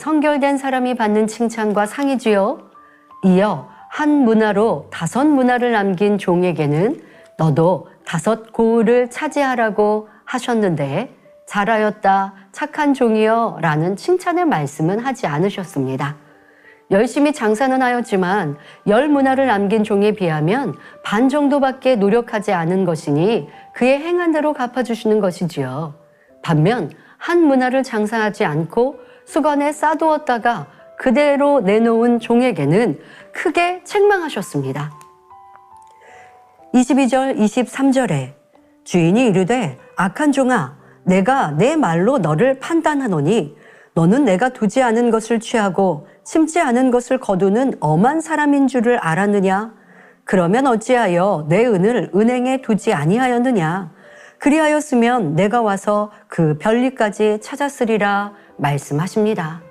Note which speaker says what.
Speaker 1: 성결된 사람이 받는 칭찬과 상이지요. 이어 한 문화로 다섯 문화를 남긴 종에게는 너도 다섯 고을을 차지하라고 하셨는데 잘하였다 착한 종이여 라는 칭찬의 말씀은 하지 않으셨습니다. 열심히 장사는 하였지만 열 문화를 남긴 종에 비하면 반 정도밖에 노력하지 않은 것이니 그의 행한 대로 갚아주시는 것이지요. 반면 한 문화를 장사하지 않고 수건에 싸두었다가 그대로 내놓은 종에게는 크게 책망하셨습니다. 22절, 23절에 주인이 이르되 악한 종아 내가 내 말로 너를 판단하노니 너는 내가 두지 않은 것을 취하고 심지 않은 것을 거두는 엄한 사람인 줄을 알았느냐 그러면 어찌하여 내 은을 은행에 두지 아니하였느냐 그리하였으면 내가 와서 그 별리까지 찾았으리라 말씀하십니다.